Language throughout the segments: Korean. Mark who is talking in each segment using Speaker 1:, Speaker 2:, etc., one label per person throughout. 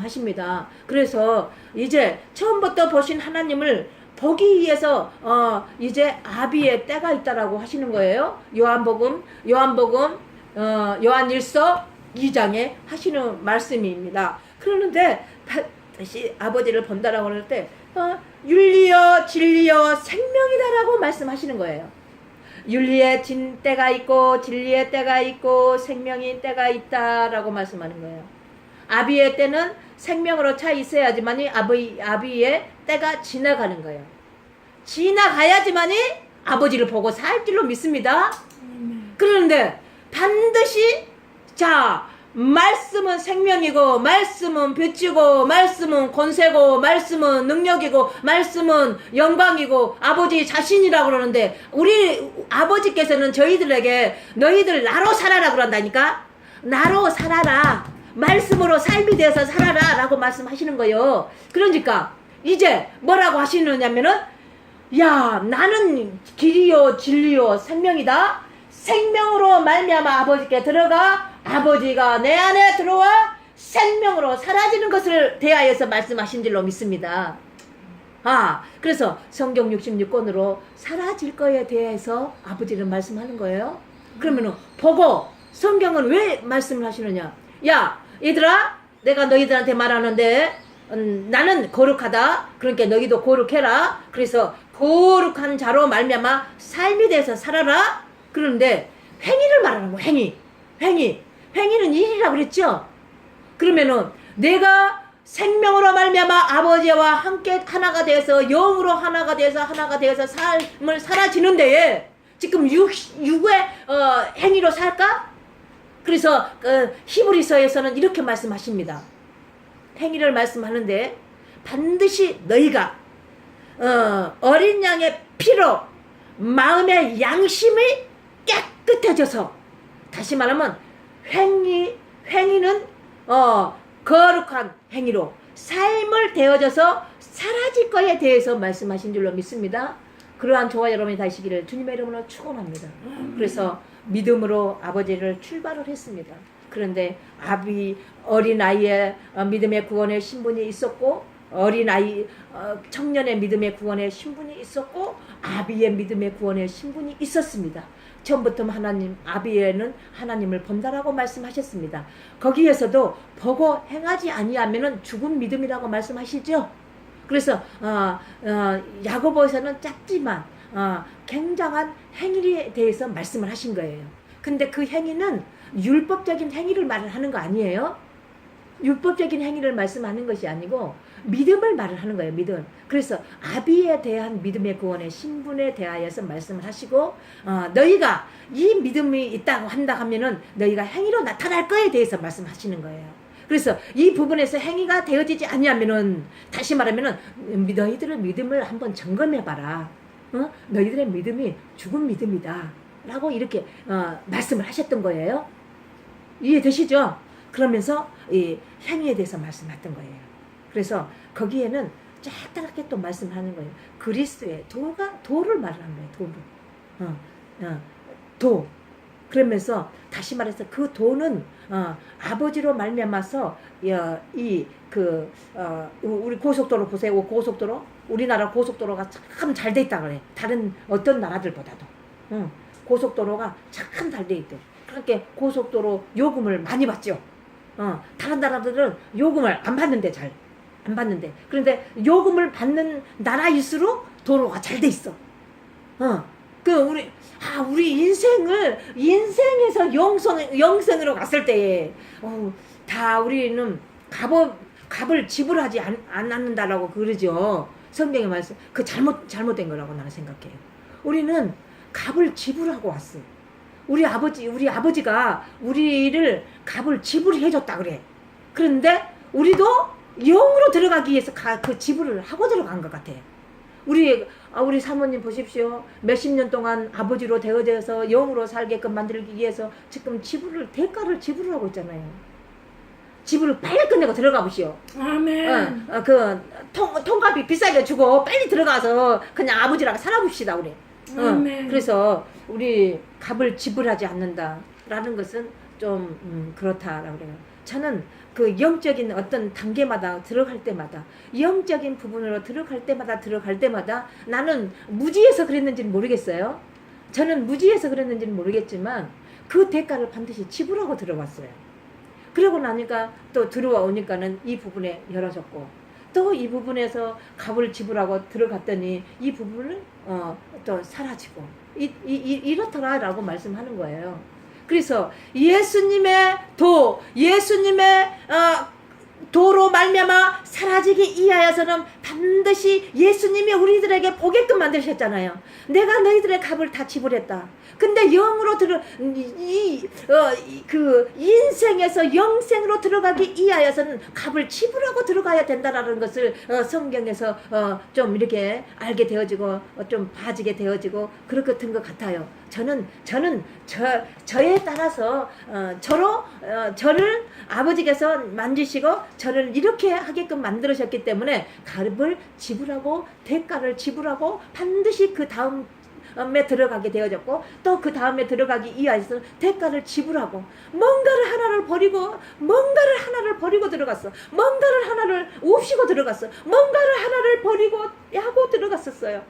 Speaker 1: 말씀하십니다. 그래서 이제 처음부터 보신 하나님을 보기 위해서 어 이제 아비의 때가 있다라고 하시는 거예요. 요한복음 요한복음 어 요한일서 2장에 하시는 말씀입니다. 그러는데 다- 다시 아버지를 본다라고 할 때 어, 윤리여 진리여 생명이다라고 말씀하시는 거예요. 윤리의 진 때가 있고 진리의 때가 있고 생명의 때가 있다라고 말씀하는 거예요. 아비의 때는 생명으로 차 있어야지만이 아비 아비의 때가 지나가는 거예요. 지나가야지만이 아버지를 보고 살 줄로 믿습니다. 그런데 반드시 자 말씀은 생명이고 말씀은 빛이고 말씀은 권세고 말씀은 능력이고 말씀은 영광이고 아버지 자신이라고 그러는데 우리 아버지께서는 저희들에게 너희들 나로 살아라 그런다니까 나로 살아라 말씀으로 삶이 되어서 살아라 라고 말씀하시는 거예요 그러니까 이제 뭐라고 하시느냐면은 야 나는 길이요 진리요 생명이다 생명으로 말미암아 아버지께 들어가 아버지가 내 안에 들어와 생명으로 사라지는 것을 대하여서 말씀하신 줄로 믿습니다. 아, 그래서 성경 66권으로 사라질 거에 대해서 아버지는 말씀하는 거예요. 그러면은 보고 성경은 왜 말씀을 하시느냐? 야, 얘들아, 내가 너희들한테 말하는데 음, 나는 거룩하다. 그러니까 너희도 거룩해라. 그래서 거룩한 자로 말미암아 삶이 돼서 살아라. 그런데 행위를 말하는 거 행위. 행위. 행위는 일이라고 그랬죠? 그러면은 내가 생명으로 말미암아 아버지와 함께 하나가 되어서 영으로 하나가 되어서 하나가 되어서 삶을 살아지는 데에 지금 육, 육의 어, 행위로 살까? 그래서 그 히브리서에서는 이렇게 말씀하십니다. 행위를 말씀하는데 반드시 너희가 어, 어린 양의 피로 마음의 양심이 깨끗해져서 다시 말하면 행위 행위는 어 거룩한 행위로 삶을 되어져서 사라질 거에 대해서 말씀하신 줄로 믿습니다. 그러한 저와 여러분이 되시기를 주님의 이름으로 축원합니다. 그래서 믿음으로 아버지를 출발을 했습니다. 그런데 아비 어린 아이의 어, 믿음의 구원의 신분이 있었고 어린 아이 어, 청년의 믿음의 구원의 신분이 있었고 아비의 믿음의 구원의 신분이 있었습니다. 처음부터 하나님 아비에는 하나님을 본다라고 말씀하셨습니다. 거기에서도 보고 행하지 아니하면은 죽은 믿음이라고 말씀하시죠. 그래서 어, 어, 야고보에서는 짧지만 어, 굉장한 행위에 대해서 말씀을 하신 거예요. 근데 그 행위는 율법적인 행위를 말을 하는 거 아니에요? 율법적인 행위를 말씀하는 것이 아니고 믿음을 말을 하는 거예요. 믿음. 그래서 아비에 대한 믿음의 구원의 신분에 대하여서 말씀을 하시고 어, 너희가 이 믿음이 있다고 한다 하면은 너희가 행위로 나타날 거에 대해서 말씀하시는 거예요. 그래서 이 부분에서 행위가 되어지지 아니하면은 다시 말하면은 너희들의 믿음을 한번 점검해 봐라. 어? 너희들의 믿음이 죽은 믿음이다 라고 이렇게 어, 말씀을 하셨던 거예요. 이해되시죠? 그러면서 이 행위에 대해서 말씀했던 거예요. 그래서 거기에는 쫙다랗게 또 말씀하는 거예요. 그리스도의 도가 도를 말하는 거예요. 도를. 어, 어, 도. 그러면서 다시 말해서 그 도는 어, 아버지로 말미암아서 이그 어, 우리 고속도로 보세요. 고속도로 우리나라 고속도로가 참 잘 돼 있다 그래. 다른 어떤 나라들보다도 응. 고속도로가 참 잘 돼 있대. 그렇게 고속도로 요금을 많이 받죠. 어, 다른 나라들은 요금을 안 받는데 잘. 안 받는데. 그런데 요금을 받는 나라일수록 도로가 잘 돼 있어. 어. 그 우리 아 우리 인생을 인생에서 영성 영생으로 갔을 때에 어, 다 우리는 값을 값을 지불하지 않, 않는다라고 그러죠. 성경의 말씀 그 잘못 잘못된 거라고 나는 생각해요. 우리는 값을 지불하고 왔어요. 우리 아버지 우리 아버지가 우리를 값을 지불해 줬다 그래. 그런데 우리도 영으로 들어가기 위해서 가, 그 지불을 하고 들어간 것 같아. 우리 아, 우리 사모님 보십시오. 몇십 년 동안 아버지로 되어져서 영으로 살게끔 만들기 위해서 지금 지불을 대가를 지불하고 있잖아요. 지불을 빨리 끝내고 들어가 보시오.
Speaker 2: 아멘.
Speaker 1: 어, 어, 그 통, 통값이 비싸게 주고 빨리 들어가서 그냥 아버지랑 살아봅시다 우리. 어,
Speaker 2: 아멘.
Speaker 1: 그래서 우리 값을 지불하지 않는다라는 것은 좀 음, 그렇다라고 그래요. 저는 그 영적인 어떤 단계마다 들어갈 때마다 영적인 부분으로 들어갈 때마다 들어갈 때마다 나는 무지해서 그랬는지는 모르겠어요. 저는 무지해서 그랬는지는 모르겠지만 그 대가를 반드시 지불하고 들어갔어요. 그러고 나니까 또 들어와 오니까는 이 부분에 열어졌고 또 이 부분에서 값을 지불하고 들어갔더니 이 부분은 어, 또 사라지고 이, 이, 이, 이렇더라라고 말씀하는 거예요. 그래서 예수님의 도, 예수님의 어, 도로 말미암아 사라지기 이하여서는 반드시 예수님이 우리들에게 보게끔 만드셨잖아요. 내가 너희들의 값을 다 지불했다. 근데 영으로 들어 이그 인생에서 영생으로 들어가기 이하여서는 값을 지불하고 들어가야 된다라는 것을 어, 성경에서 어, 좀 이렇게 알게 되어지고 어, 좀 봐지게 되어지고 그렇던 것 같아요. 저는 저는 저 저에 따라서 어, 저로 어, 저를 아버지께서 만지시고 저를 이렇게 하게끔 만들으셨기 때문에 값을 지불하고 대가를 지불하고 반드시 그 다음 에 들어가게 되어졌고 또 그 다음에 들어가기 이하에서 대가를 지불하고 뭔가를 하나를 버리고 뭔가를 하나를 버리고 들어갔어. 뭔가를 하나를 옵시고 들어갔어. 뭔가를 하나를 버리고 하고 들어갔었어요.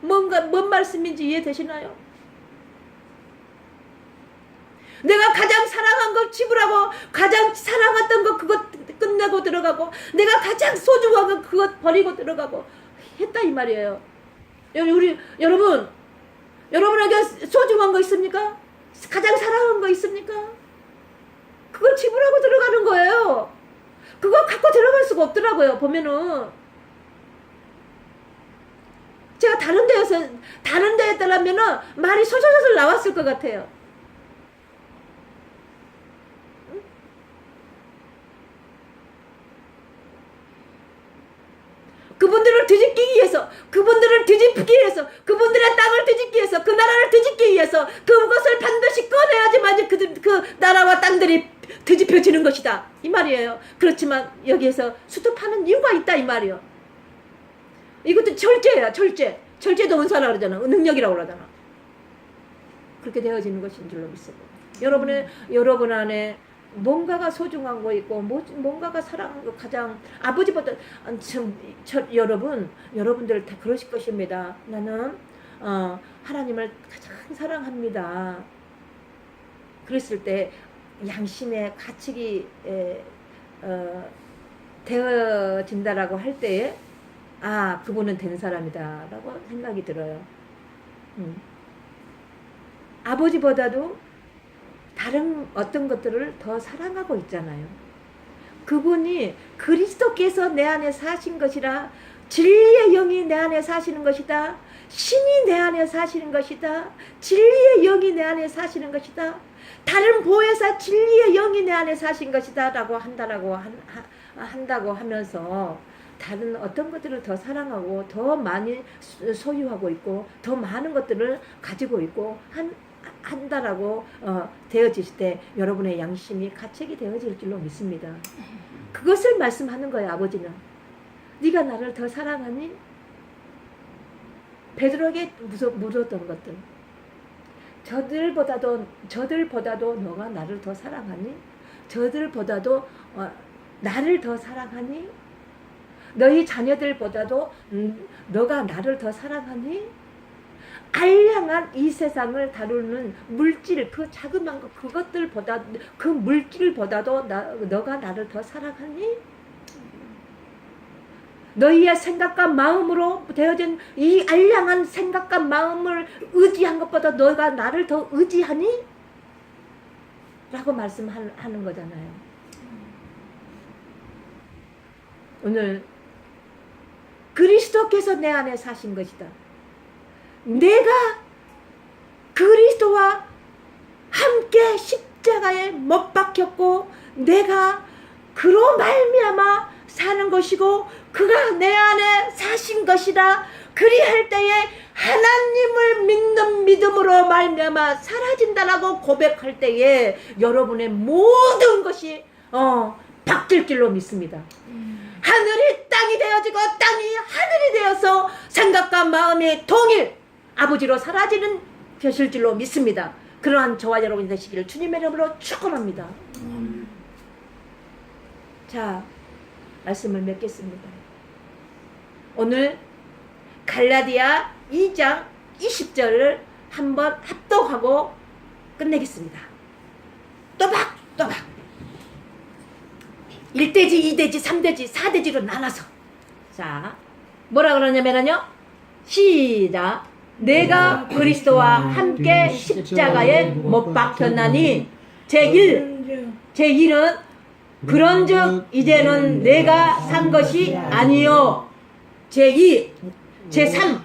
Speaker 1: 뭔가 뭔 말씀인지 이해되시나요? 내가 가장 사랑한 걸 지불하고 가장 사랑했던 거 그것 끝내고 들어가고 내가 가장 소중한 거 그것 버리고 들어가고 했다 이 말이에요. 우리 여러분 여러분에게 소중한 거 있습니까? 가장 사랑한 거 있습니까? 그걸 지불하고 들어가는 거예요. 그거 갖고 들어갈 수가 없더라고요. 보면은 제가 다른 데에서 다른 데에 따라면은 말이 솔솔솔 나왔을 것 같아요. 그분들을 뒤집기 위해서, 그분들을 뒤집기 위해서, 그분들의 땅을 뒤집기 위해서, 그 나라를 뒤집기 위해서, 그것을 반드시 꺼내야지만 그, 그 나라와 땅들이 뒤집혀지는 것이다. 이 말이에요. 그렇지만 여기에서 수습하는 이유가 있다. 이 말이에요. 이것도 철제야, 철제. 철제도 은사라 그러잖아. 능력이라고 그러잖아. 그렇게 되어지는 것인 줄로 믿습니다. 여러분의, 여러분 안에 뭔가가 소중한 거 있고 뭐, 뭔가가 사랑한 거 가장 아버지보다 아, 참 저, 여러분 여러분들 다 그러실 것입니다. 나는 어, 하나님을 가장 사랑합니다. 그랬을 때 양심의 가책이 에, 어, 되어진다라고 할 때에 아 그분은 된 사람이다라고 생각이 들어요. 음. 아버지보다도 다른 어떤 것들을 더 사랑하고 있잖아요. 그분이 그리스도께서 내 안에 사신 것이라 진리의 영이 내 안에 사시는 것이다. 신이 내 안에 사시는 것이다. 진리의 영이 내 안에 사시는 것이다. 다른 보혜사 진리의 영이 내 안에 사신 것이다 라고 한다라고 한, 하, 한다고 하면서 다른 어떤 것들을 더 사랑하고 더 많이 소유하고 있고 더 많은 것들을 가지고 있고 한 한다라고 어, 되어질 때 여러분의 양심이 가책이 되어질 줄로 믿습니다. 그것을 말씀하는 거예요, 아버지는. 네가 나를 더 사랑하니? 베드로에게 물었던 것들. 저들보다도 저들보다도 너가 나를 더 사랑하니? 저들보다도 어, 나를 더 사랑하니? 너희 자녀들보다도 음, 너가 나를 더 사랑하니? 알량한 이 세상을 다루는 물질 그 자그만 것 그것들보다 그 물질보다도 나, 너가 나를 더 사랑하니? 너희의 생각과 마음으로 되어진 이 알량한 생각과 마음을 의지한 것보다 너가 나를 더 의지하니? 라고 말씀하는 거잖아요. 오늘 그리스도께서 내 안에 사신 것이다. 내가 그리스도와 함께 십자가에 못 박혔고 내가 그로 말미암아 사는 것이고 그가 내 안에 사신 것이라 그리할 때에 하나님을 믿는 믿음으로 말미암아 사라진다라고 고백할 때에 여러분의 모든 것이 어 바뀔 줄로 믿습니다. 하늘이 땅이 되어지고 땅이 하늘이 되어서 생각과 마음이 동일 아버지로 사라지는 것일줄로 믿습니다. 그러한 저와 여러분이 되시기를 주님의 이름으로 축원합니다. 자, 말씀을 맺겠습니다. 오늘 갈라디아 2장 20절을 한번 합독하고 끝내겠습니다. 또박 또박 1대지, 2대지, 3대지, 4대지로 나눠서 자 뭐라 그러냐면요 시작 내가 그리스도와 함께 십자가에 못 박혔나니 제1 제1은 그런즉 이제는 내가 산 것이 아니요. 제2 제3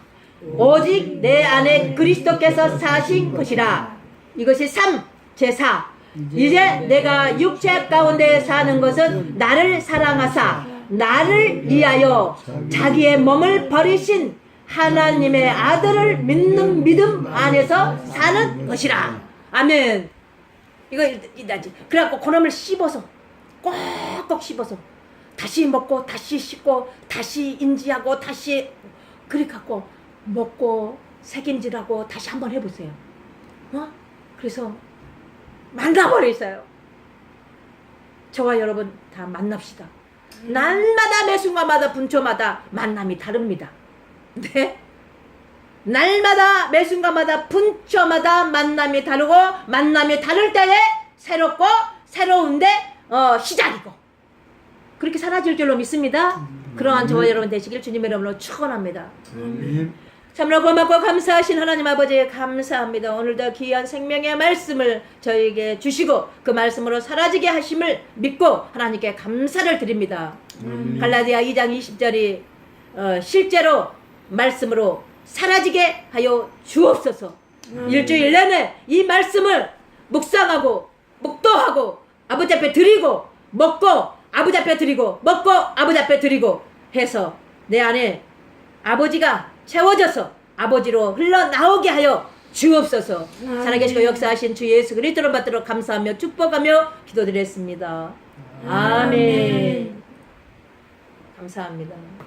Speaker 1: 오직 내 안에 그리스도께서 사신 것이라. 이것이 3 제4 이제 내가 육체 가운데 사는 것은 나를 사랑하사 나를 위하여 자기의 몸을 버리신 하나님의 아들을 믿는 믿음 안에서 사는 것이라 아멘 이거 이다지 그래갖고 그놈을 씹어서 꼭꼭 씹어서 다시 먹고 다시 씹고 다시 인지하고 다시 그렇게 갖고 먹고 색임질하고 다시 한번 해보세요. 어? 그래서 만나버리세요. 저와 여러분 다 만납시다. 날마다 매 순간마다 분초마다 만남이 다릅니다. 네? 날마다 매 순간마다 분초마다 만남이 다르고 만남이 다를 때에 새롭고 새로운데 어, 시작이고 그렇게 사라질 줄로 믿습니다. 그러한 저와 여러분 되시길 주님의 이름으로 축원합니다. 참으로 고맙고 감사하신 하나님 아버지 감사합니다. 오늘도 귀한 생명의 말씀을 저에게 주시고 그 말씀으로 사라지게 하심을 믿고 하나님께 감사를 드립니다. 갈라디아 2장 20절이 어, 실제로 말씀으로 사라지게 하여 주옵소서. 일주일 내내 이 말씀을 묵상하고 묵도하고 아버지 앞에 드리고 먹고 아버지 앞에 드리고 먹고 아버지 앞에 드리고 해서 내 안에 아버지가 채워져서 아버지로 흘러나오게 하여 주옵소서. 살아계시고 역사하신 주 예수 그리스도를 받도록 감사하며 축복하며 기도드렸습니다. 아멘. 감사합니다.